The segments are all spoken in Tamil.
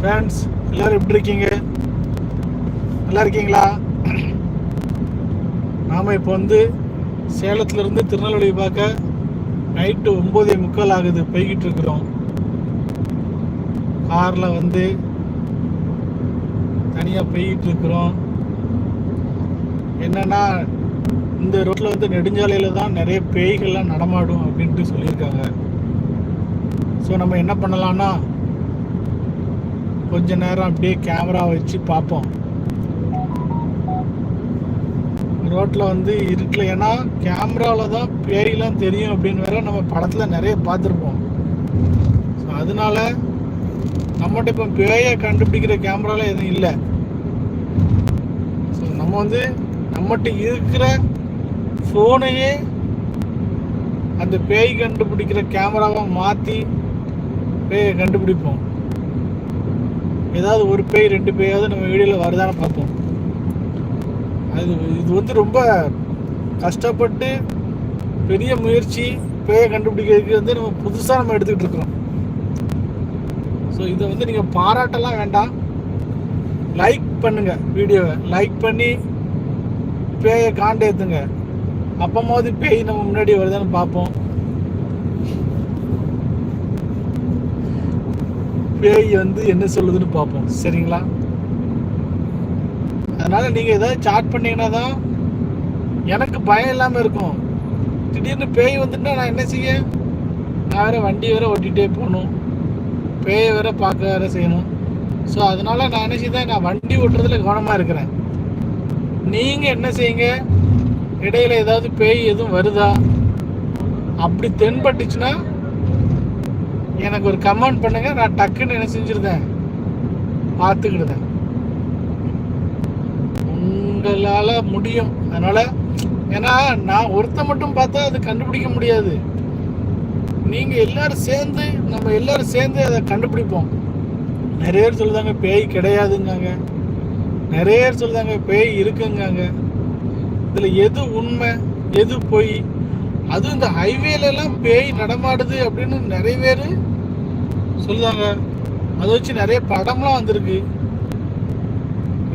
ஃப்ரெண்ட்ஸ் எல்லோரும் எப்படி இருக்கீங்க? நல்லா இருக்கீங்களா? நாம் இப்போ வந்து சேலத்துலேருந்து திருநெல்வேலி பார்க்க நைட்டு ஒம்பதே முக்கால் ஆகுது. போய்கிட்டு இருக்கிறோம். காரில் வந்து தனியாக போய்கிட்டு இருக்கிறோம். இந்த ரோட்டில் வந்து நெடுஞ்சாலையில் தான் நிறைய பேய்கள்லாம் நடமாடும் அப்படின்ட்டு சொல்லியிருக்காங்க. ஸோ நம்ம என்ன பண்ணலான்னா கொஞ்ச நேரம் அப்படியே கேமரா வச்சு பார்ப்போம். ரோட்டில் வந்து இருக்கல. ஏன்னா கேமராவில் தான் பேய்லாம் தெரியும் அப்படின்னு வேற நம்ம படத்தில் நிறைய பார்த்துருப்போம். ஸோ அதனால நம்மகிட்ட இப்போ பேயை கண்டுபிடிக்கிற கேமராவில் எதுவும் இல்லை. ஸோ நம்ம வந்து நம்மகிட்ட இருக்கிற ஃபோனையே அந்த பேய் கண்டுபிடிக்கிற கேமராவை மாற்றி பேயை கண்டுபிடிப்போம். ஏதாவது ஒரு பேய் ரெண்டு பேயாவது நம்ம வீடியோவில் வருதான்னு பார்ப்போம். அது இது வந்து ரொம்ப கஷ்டப்பட்டு பெரிய முயற்சி பேயை கண்டுபிடிக்கிறதுக்கு வந்து நம்ம புதுசாக நம்ம எடுத்துக்கிட்டு இருக்கிறோம். ஸோ இதை வந்து நீங்கள் பாராட்டெல்லாம் வேண்டாம். லைக் பண்ணுங்க வீடியோவை. லைக் பண்ணி பேயை காண்டேத்துங்க அப்பமாவது பேய் நம்ம முன்னாடி வருதான்னு பார்ப்போம். பேய் வந்து என்ன சொல்லுதுன்னு பார்ப்போம். சரிங்களா? அதனால நீங்க ஏதாவது சாட் பண்ணீங்கன்னா தான் எனக்கு பயம் இல்லாம இருக்கும். திடீர்னு பேய் வந்துட்டா நான் என்ன செய்ய? நான் வேற வண்டி வேற ஓட்டிகிட்டே போகணும். பேயை வேற பார்க்க வேற செய்யணும். ஸோ அதனால நான் என்ன செய்தேன் நான் வண்டி ஓட்டுறதுல கவனமா இருக்கிறேன். நீங்க என்ன செய்யுங்க? இடையில ஏதாவது பேய் எதுவும் வருதா? அப்படி தென்பட்டுச்சுன்னா எனக்கு ஒரு கமெண்ட் பண்ணுங்க நான் டக்குன்னு என்ன செஞ்சிருந்தேன் பார்த்துக்கிடுதேன் உங்களால் முடியும். அதனால் ஏன்னா நான் ஒருத்த மட்டும் பார்த்தா அது கண்டுபிடிக்க முடியாது. நீங்கள் எல்லாரும் சேர்ந்து நம்ம எல்லாரும் சேர்ந்து அதை கண்டுபிடிப்போம். நிறைய பேர் சொல்லுதாங்க பேய் கிடையாதுங்காங்க. நிறைய பேர் சொல்லுதாங்க பேய் இருக்குங்காங்க. இதில் எது உண்மை எது பொய் அதுவும் இந்த ஹைவேல எல்லாம் பேய் நடமாடுது அப்படின்னு நிறைய பேர் சொல்லுதாங்க அதை வச்சு நிறைய படம்லாம் வந்திருக்கு.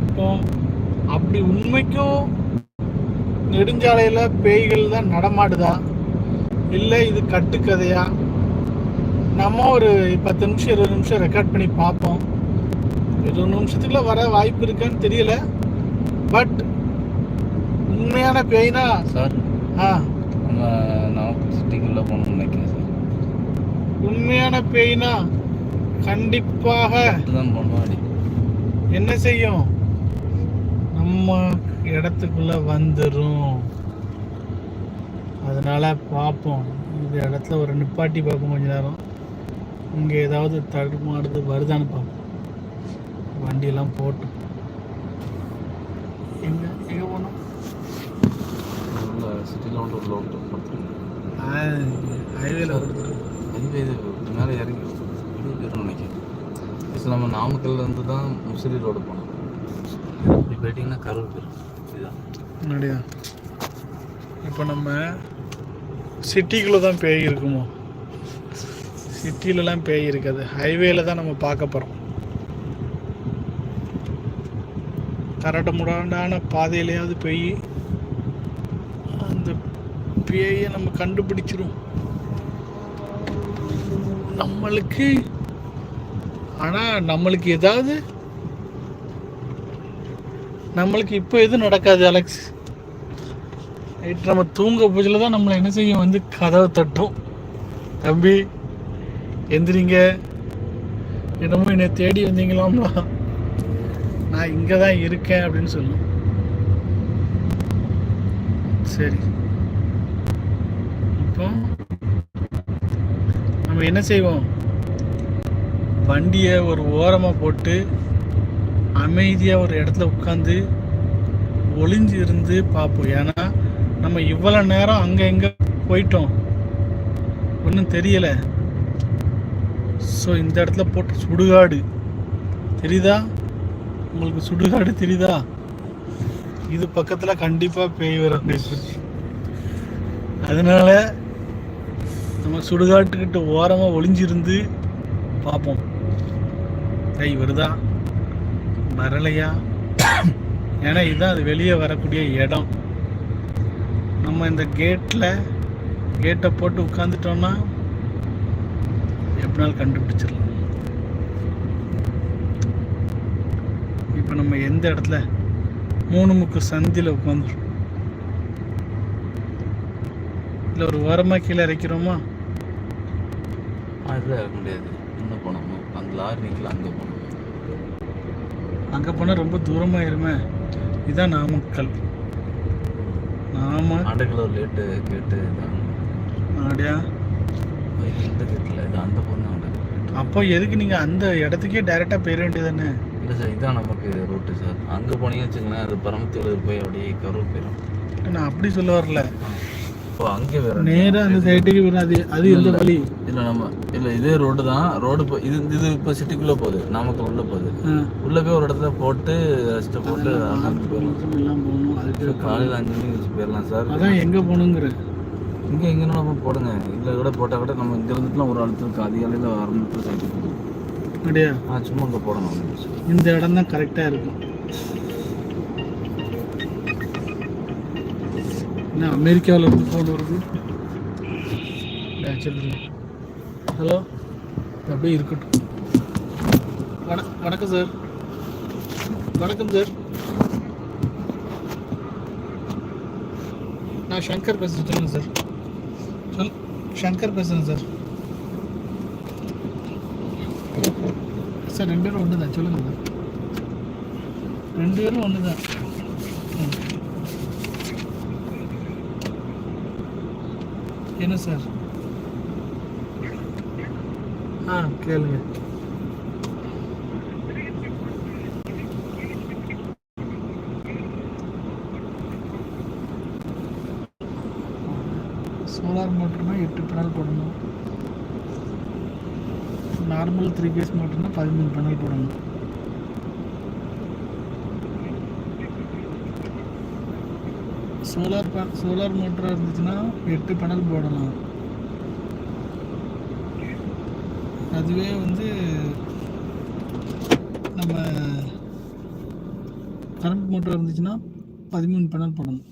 இப்போ அப்படி உண்மைக்கும் நெடுஞ்சாலையில பேய்கள் தான் நடமாடுதா? இல்லை இது கட்டுக்கதையா? நம்ம ஒரு பத்து நிமிஷம் இருபது நிமிஷம் ரெக்கார்ட் பண்ணி பார்ப்போம். இருபது நிமிஷத்துக்குள்ள வர வாய்ப்பு இருக்கான்னு தெரியல. பட் உண்மையான பேய்னா சார் ஆ. நம்ம நாமக்கல் சிட்டிக்குள்ளே போகணும்னு நினைக்கிறேன் சார். உண்மையான பேய்னா கண்டிப்பாக தான் போகணும் அடி என்ன செய்யும்? நம்ம இடத்துக்குள்ள வந்துரும். அதனால பார்ப்போம். இந்த இடத்துல ஒரு நிப்பாட்டி பார்ப்போம் கொஞ்ச நேரம். இங்கே ஏதாவது தடுமாறுது வருதான்னு பார்ப்போம். வண்டியெல்லாம் போட்டு எங்க எங்க போனோம் உள்ள சிட்டியில் வந்து உள்ள விட்டு ஹைவேல ஹைவே மேலே இறங்கி வெளியே போயிடும் நினைக்கிறேன் இப்போ நம்ம நாமக்கல்லேருந்து தான் முசிறி ரோடு போனோம் இப்படி போயிட்டிங்கன்னா கரூர் போயிடும் இதுதான் முன்னாடியா இப்போ நம்ம சிட்டிக்குள்ளே தான் பேய் இருக்குமோ? சிட்டிலலாம் பேய் இருக்காது. ஹைவேல தான் நம்ம பார்க்க போகிறோம் கரட முடாண்டான பாதையிலையாவது போய் பேயை நம்ம கண்டுபிடிச்சிரும். நம்மளுக்கு ஆனால் நம்மளுக்கு ஏதாவது நம்மளுக்கு இப்போ எதுவும் நடக்காது அலெக்ஸ் நைட் நம்ம தூங்க பூஜையில் தான் நம்மளை என்ன செய்யும்? வந்து கதவை தட்டும் தம்பி எந்திரிங்க. என்னமோ என்னை தேடி வந்தீங்களாம்மா. நான் இங்கே தான் இருக்கேன் அப்படின்னு சொல்லும் சரி. இப்போ நம்ம என்ன செய்வோம்? வண்டியை ஒரு ஓரமாக போட்டு அமைதியாக ஒரு இடத்துல உட்காந்து ஒளிஞ்சு இருந்து பார்ப்போம். ஏன்னா நம்ம இவ்வளோ நேரம் அங்கே எங்கே போயிட்டோம். ஒன்றும் தெரியலை. ஸோ இந்த இடத்துல போட்டு சுடுகாடு. தெரியுதா? உங்களுக்கு சுடுகாடு தெரியுதா? இது பக்கத்தில் கண்டிப்பாக பேய் வரும். அதனால நம்ம சுடுகாட்டுக்கிட்ட ஓரமாக ஒளிஞ்சிருந்து பார்ப்போம் கை வருதா வரலையா? ஏன்னா இதுதான் அது வெளியே வரக்கூடிய இடம். நம்ம இந்த கேட்டில் கேட்டை போட்டு உட்காந்துட்டோம்னா எப்படினாலும் கண்டுபிடிச்சிடலாம். இப்போ நம்ம எந்த இடத்துல? மூணு முக்கு சந்தியில் உட்காந்துருக்கோம் இல்லை ஒரு ஓரமாக கீழே இறக்கிறோமா? அதில் இருக்க முடியாது. இன்னும் போனோம்? அந்த லாரி நிற்கல அங்கே போகணும் அங்கே போனால் ரொம்ப தூரமாக இருமே? இதுதான் நாமக்கல் நாம ஆண்டுக்குள்ள ஒரு லேட்டு கேட்டு இதான். அப்படியா இந்த கேட்டில் இது அந்த பொண்ணு அப்போ எதுக்கு நீங்கள் அந்த இடத்துக்கே டைரெக்டாக போயிட வேண்டியதானே இல்லை சார் இதான் நமக்கு ரூட்டு சார். அங்கே போனீங்கன்னு வச்சுங்களேன் அது பரமத்தூர் போய் அப்படியே கரூர் போயிடும். நான் அப்படி சொல்ல வரல. இப்போ அங்கே வேற நேராக அந்த சைட்டுக்கு போயிடும் அது அது எந்த வழி. இல்லை நம்ம இல்லை இதே ரோடு தான். ரோடு இப்போ இது இது இப்போ சிட்டிக்குள்ளே போகுது. நாமக்கல் உள்ளே போகுது. உள்ளே போய் ஒரு இடத்துல போட்டு ரெஸ்ட்டை போட்டு காலையில் அஞ்சு மணிக்கு போயிடலாம் சார் அதான் எங்கே போகணுங்கிற. இங்கே எங்கேனா நம்ம போடுங்க? இல்லை கூட போட்டால் கூட நம்ம இங்கே இருந்துட்டுலாம் ஒரு இடத்துக்கு அதிகாலையில் நிமிஷத்தில் சைட்டு அப்படியா? ஆ சும்மா அங்கே போடணும். இந்த இடம் தான் கரெக்டாக இருக்கும். என்ன அமெரிக்காவில் இருந்து ஃபோன் வருது ஹலோ அப்படியே இருக்கட்டும். வண வணக்கம் சார் வணக்கம் சார் நான் சங்கர் பேசுகிறேன் சொல்லுங்கள் சார் சொல் சங்கர் பேசுகிறேன் சார் சார் ரெண்டு பேரும் ஒன்று தான் சொல்லுங்கள் சார் ரெண்டு பேரும் ஒன்று தான் என்ன சார்? ஆ கேளுங்க. சோலார் மோட்டர்னா எட்டு பேனல் போடணும். நார்மல் த்ரீ பேஸ் மோட்டர்னா பதிமூணு பேனல் போடணும். சோலார் சோலார் மோட்டராக இருந்துச்சுன்னா எட்டு பேனல் போடலாம். அதுவே வந்து நம்ம கரண்ட் மோட்டர் இருந்துச்சுன்னா பதிமூணு பேனல் போடணும்.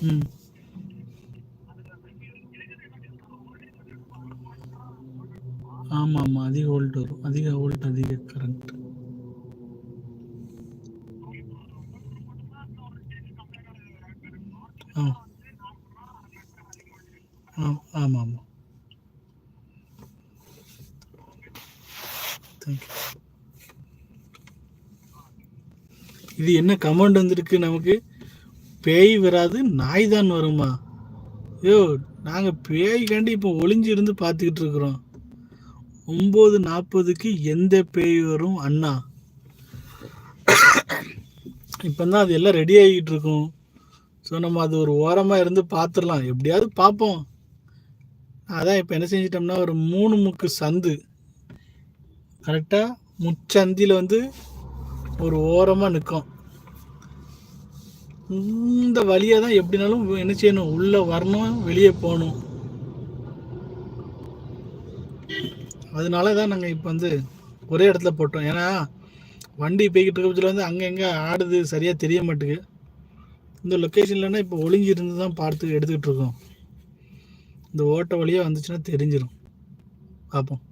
ம். ஆமாம் ஆமாம். அதிக வோல்ட் வரும். அதிக வோல்ட் அதிக கரண்ட் ஆ. ஆ ஆமாம் ஆமாம் தேங்க்யூ இது என்ன கமெண்ட் வந்திருக்கு நமக்கு? பேய் வராது நாய் தான் வருமா? ஐயோ நாங்கள் பேய்காண்டி இப்போ ஒளிஞ்சு இருந்து பார்த்துக்கிட்டு இருக்கிறோம். ஒம்பது நாற்பதுக்கு எந்த பேய் வரும்? அண்ணா. இப்போ தான் அது எல்லாம் ரெடி ஆகிக்கிட்டு இருக்கும். ஸோ நம்ம அது ஒரு ஓரமாக இருந்து பார்த்துடலாம் எப்படியாவது பார்ப்போம் அதான் இப்போ என்ன செஞ்சிட்டோம்னா ஒரு மூணு முக்கு சந்து. கரெக்டாக முச்சந்தியில் வந்து ஒரு ஓரமாக நிற்கும் இந்த வழியாக தான் எப்படினாலும் என்ன செய்யணும்? உள்ளே வரணும் வெளியே போகணும். அதனால தான் நாங்கள் இப்போ வந்து ஒரே இடத்துல போட்டோம். ஏன்னா வண்டி போய்கிட்டு இருக்க பட்சத்தில் வந்து அங்கங்கே ஆடுது சரியாக தெரிய மாட்டேங்குது. இந்த லொக்கேஷன்லன்னா இப்போ ஒளிஞ்சு இருந்து தான் பார்த்து எடுத்துக்கிட்டு இருக்கோம் இந்த ஓட்ட வழியாக வந்துச்சுன்னா தெரிஞ்சிடும் பார்ப்போம்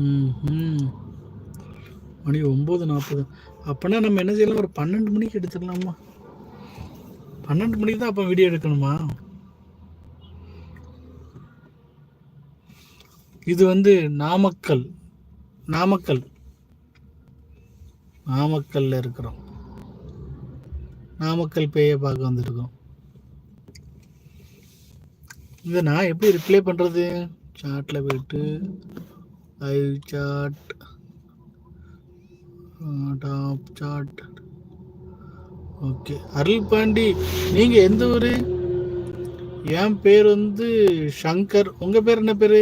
ம் மணி ஒம்பது நாற்பது. அப்போனா நம்ம என்ன செய்யலாம்? ஒரு பன்னெண்டு மணிக்கு எடுத்துடலாமா பன்னெண்டு மணிக்கு தான் அப்போ வீடியோ எடுக்கணுமா? இது வந்து நாமக்கல் நாமக்கல். நாமக்கல்ல இருக்கிறோம். நாமக்கல் பேயை பார்க்க வந்திருக்கோம். இதை நான் எப்படி ரிப்ளை பண்ணுறது சாட்டில் போயிட்டு live chat top chat okay Arul Pandi நீங்கள் எந்த ஊர்? என் பேர் வந்து சங்கர். உங்கள் பேர் என்ன பேர்?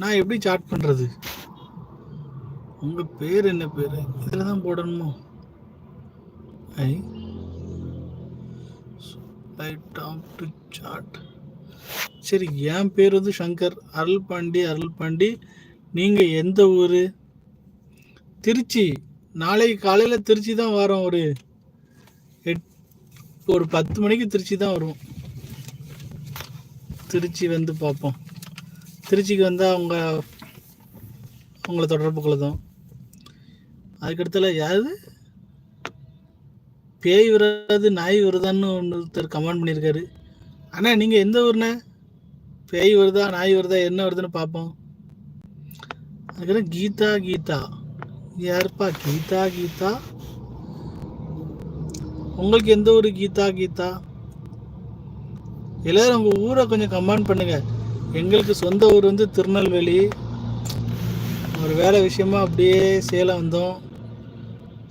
நான் எப்படி சாட் பண்ணுறது உங்கள் பேர் என்ன பேர்? இதில் தான் போடணுமோ? ஐ டாப் டு சாட் சரி என் பேர் வந்து சங்கர். அருள் பாண்டி அருள் பாண்டி. நீங்கள் எந்த ஊர்? திருச்சி. நாளைக்கு காலையில் திருச்சி தான் வரோம் ஒரு எட் ஒரு பத்து மணிக்கு திருச்சி தான் வருவோம். திருச்சி வந்து பார்ப்போம் திருச்சிக்கு வந்தால் அவங்க உங்களை தொடர்பு கொள்ளதும். அதுக்கடுத்தால யாரு? பேய் விராது நாய் வருதான்னு ஒருத்தர் கமெண்ட் பண்ணியிருக்காரு. அண்ணா நீங்கள் எந்த ஊர்ண்ணே? பேய் வருதா நாய் வருதா என்ன வருதுன்னு பார்ப்போம் அதுக்கப்புறம் கீதா கீதா. யாருப்பா? கீதா கீதா. உங்களுக்கு எந்த ஊர்? கீதா கீதா. எல்லாரும் உங்கள் ஊரை கொஞ்சம் கமெண்ட் பண்ணுங்கள் எங்களுக்கு சொந்த ஊர் வந்து திருநெல்வேலி. ஒரு வேலை விஷயமா அப்படியே சேலம் வந்தோம்.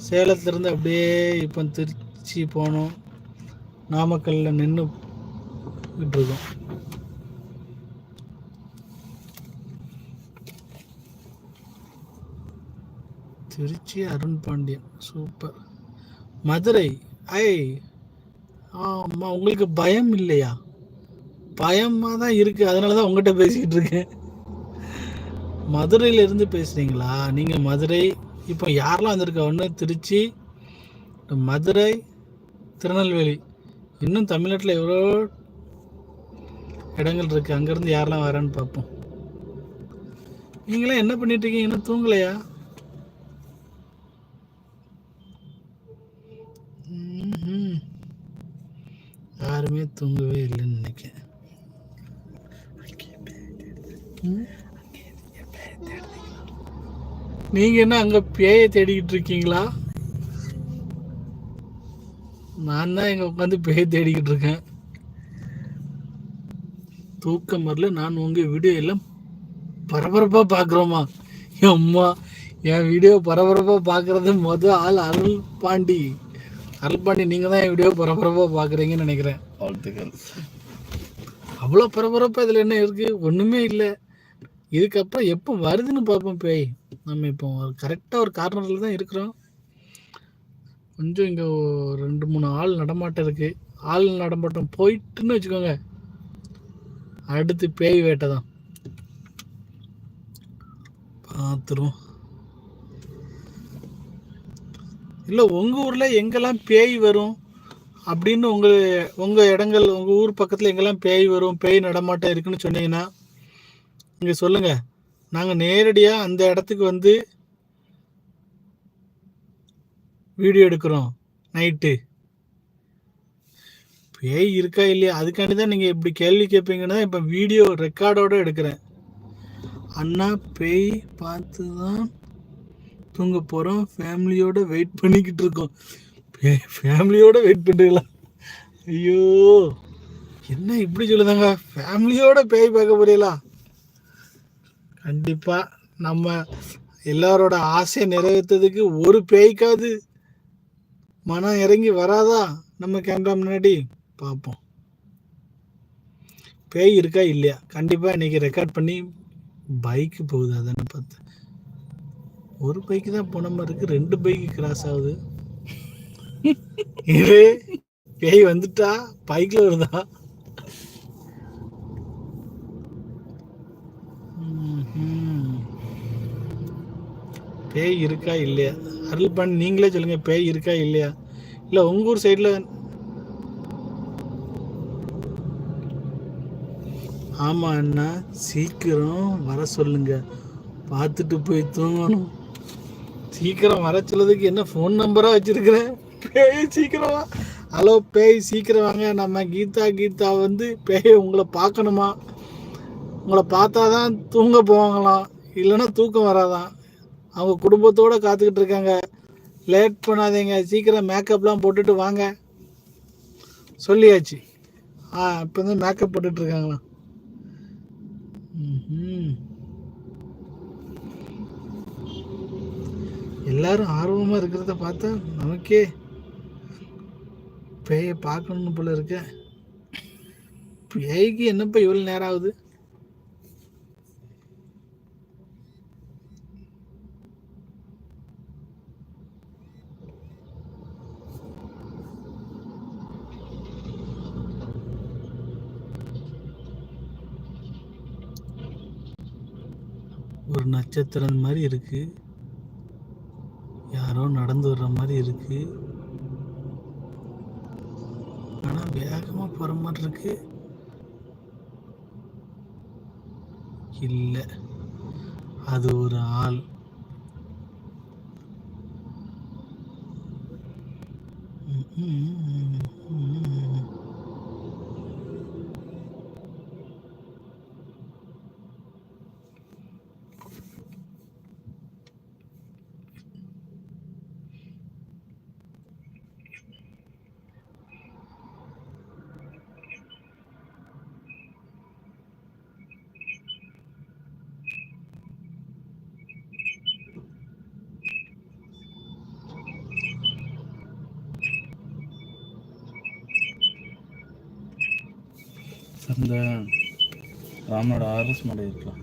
சேலத்துலேருந்து அப்படியே இப்போ திருச்சி போனோம். நாமக்கல்லில் நின்று இருக்கோம் திருச்சி அருண் பாண்டியன் சூப்பர். மதுரை ஐ ஆமாம் உங்களுக்கு பயம் இல்லையா? பயமாக தான் இருக்குது அதனால தான் உங்கள்கிட்ட பேசிக்கிட்டு இருக்கேன். மதுரையில இருந்து பேசுகிறீங்களா நீங்கள் மதுரை இப்போ யாரெல்லாம் வந்திருக்க? ஒன்று திருச்சி மதுரை திருநெல்வேலி. இன்னும் தமிழ்நாட்டில் எவ்வளோ இடங்கள் இருக்குது அங்கேருந்து யாரெல்லாம் வரேன்னு பார்ப்போம். நீங்களாம் என்ன பண்ணிட்டு இருக்கீங்க? இன்னும் தூங்கலையா? யாருமே தூங்கவே இல்லைன்னு நினைக்கிறேன். நீங்க என்ன அங்க பேயை தேடிக்கிட்டு இருக்கீங்களா? நான் தான் இங்க உட்காந்து பேயை தேடிக்கிட்டு இருக்கேன். தூக்கம் வரல நான் உங்க வீடியோ எல்லாம் பரபரப்பா பாக்குறோமா? என் அம்மா என் வீடியோ பரபரப்பா பாக்குறது மொத ஆள் அருள் பாண்டி. அருள் பாண்டி நீங்க தான் என் வீடியோ பரபரப்பா பாக்குறீங்கன்னு நினைக்கிறேன். வாழ்த்துக்கள். அவ்வளோ பரபரப்பா இதுல என்ன இருக்கு? ஒண்ணுமே இல்லை. இதுக்கப்புறம் எப்போ வருதுன்னு பார்ப்போம் பேய். நம்ம இப்போ கரெக்டாக ஒரு கார்னரில் தான் இருக்கிறோம். கொஞ்சம் இங்கே ரெண்டு மூணு ஆள் நடமாட்டம் இருக்குது ஆள் நடமாட்டம் போயிட்டுன்னு வச்சுக்கோங்க. அடுத்து பேய் வேட்டை தான். பார்த்துருவோம் இல்லை உங்கள் ஊரில் எங்கெல்லாம் பேய் வரும் அப்படின்னு உங்கள் உங்கள் இடங்கள் உங்கள் ஊர் பக்கத்தில் எங்கெல்லாம் பேய் வரும் பேய் நடமாட்டம் இருக்குன்னு சொன்னீங்கன்னா நீங்கள் சொல்லுங்கள் நாங்கள் நேரடியாக அந்த இடத்துக்கு வந்து வீடியோ எடுக்கிறோம் நைட்டு. பேய் இருக்கா இல்லையா? அதுக்காண்டி தான் நீங்கள் இப்படி கேள்வி கேட்பீங்கன்னா இப்போ வீடியோ ரெக்கார்டோட எடுக்கிறேன். அண்ணா பேய் பார்த்து தான் தூங்க போகிறோம் ஃபேமிலியோட வெயிட் பண்ணிக்கிட்டு இருக்கோம். ஃபேமிலியோட வெயிட் பண்ணிக்கலாம் ஐயோ! என்ன இப்படி சொல்லுதாங்க? ஃபேமிலியோட பேய் பார்க்க போறீங்களா? கண்டிப்பாக நம்ம எல்லாரோட ஆசையை நிறைவேற்றதுக்கு ஒரு பேய்க்காவது மனம் இறங்கி வராதா? நம்ம கேமரா முன்னாடி பார்ப்போம். பேய் இருக்கா இல்லையா? கண்டிப்பாக இன்னைக்கு ரெக்கார்ட் பண்ணி பைக்கு போகுது அதானே பார்த்து. ஒரு பைக்கு தான் போன மாதிரி இருக்கு. ரெண்டு பைக்கு கிராஸ் ஆகுது. இது பேய் வந்துட்டா பைக்கில் வருதா? பேய் இருக்கா இல்லையா? அருள் பண்ணி நீங்களே சொல்லுங்க பேய் இருக்கா இல்லையா? இல்லை உங்க ஊர் சைடில் ஆமாம் அண்ணா சீக்கிரம் வர சொல்லுங்க. பார்த்துட்டு போய் தூங்கணும். சீக்கிரம் வர சொல்லதுக்கு என்ன ஃபோன் நம்பராக வச்சிருக்கிறேன் பேய் சீக்கிரம் ஹலோ பேய் சீக்கிரம் வாங்க. நம்ம கீதா கீதா வந்து பேய் உங்களை பார்க்கணுமா? உங்களை பார்த்தா தான் தூங்க போவாங்களாம். இல்லைன்னா தூக்கம் வராதான் அவங்க குடும்பத்தோடு காத்துக்கிட்டு இருக்காங்க. லேட் பண்ணாதீங்க. சீக்கிரம் மேக்கப்லாம் போட்டுட்டு வாங்க. சொல்லியாச்சு. ஆ இப்போ வந்து மேக்கப் போட்டுட்டு இருக்காங்களாம் எல்லாரும் ஆர்வமாக இருக்கிறத பார்த்தா நமக்கே பேயை பார்க்கணும்னு போல இருக்க. பேய்க்கு என்னப்பா இவ்வளோ நேரம் ஆகுது? ஒரு நட்சத்திரம் மாதிரி இருக்கு. யாரோ நடந்து வர்ற மாதிரி இருக்கு. ஆனா வேகமா போற மாதிரி இருக்கு. இல்ல. அது ஒரு ஆள். ம், ம், ம், ம். சார் இந்த ராமனோட ஆர்எஸ் மாடல் இருக்கலாம்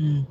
ம்.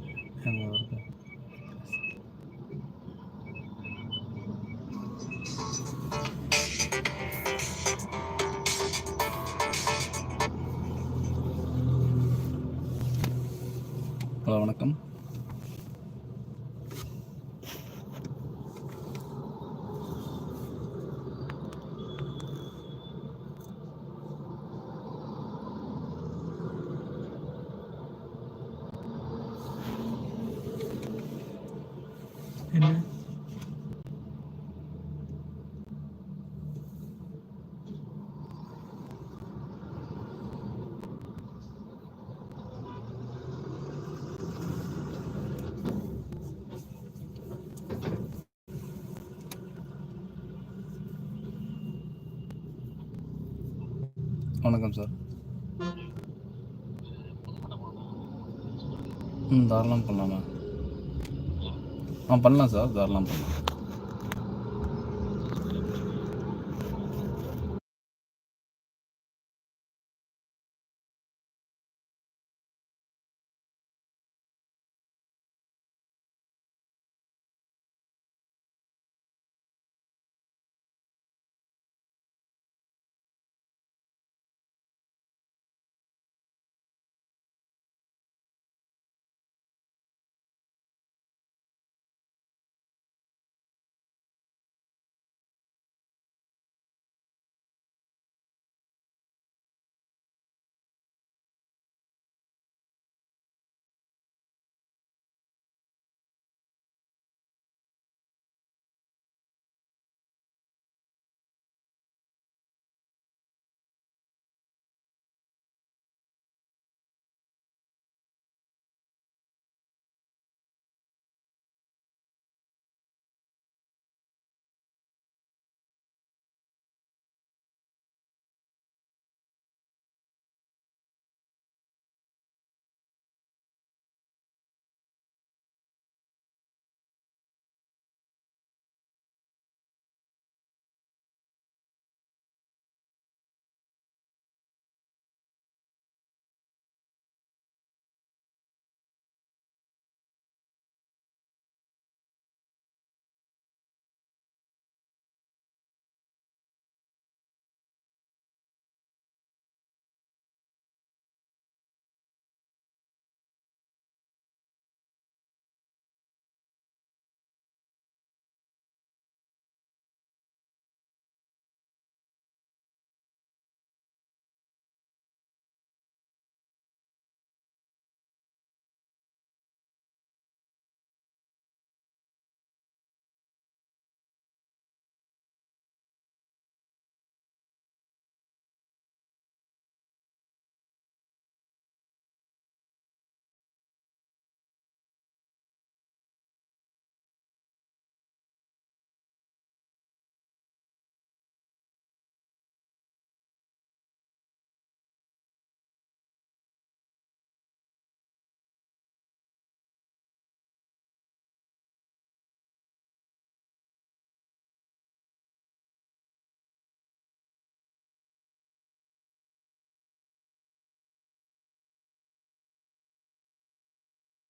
வணக்கம் சார். ம் தாராளம் பண்ணலாமா? ஆ பண்ணலாம் சார் தாராளம் பண்ணலாம்.